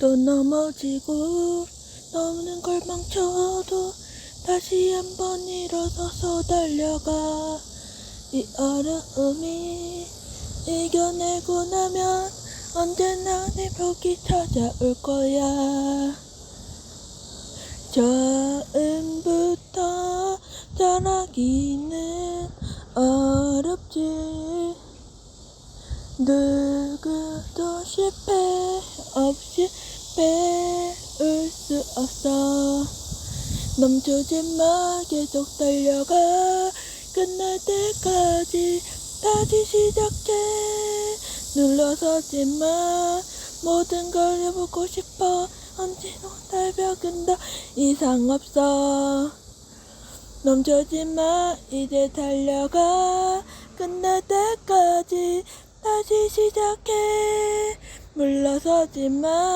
또 넘어지고 넘는 걸 망쳐도 다시 한번 일어서서 달려가. 이 어려움이 이겨내고 나면 언제나 내 벽이 찾아올 거야. 처음부터 잘하기는 어렵지. 누구도 실패 없이 배울 수 없어. 멈추지 마 계속 달려가 끝날 때까지 다시 시작해. 눌러서지 마. 모든 걸 해보고 싶어. 언제나 달벽은 더 이상 없어. 멈추지 마 이제 달려가. 끝날 때까지 다시 시작해. 물러서지 마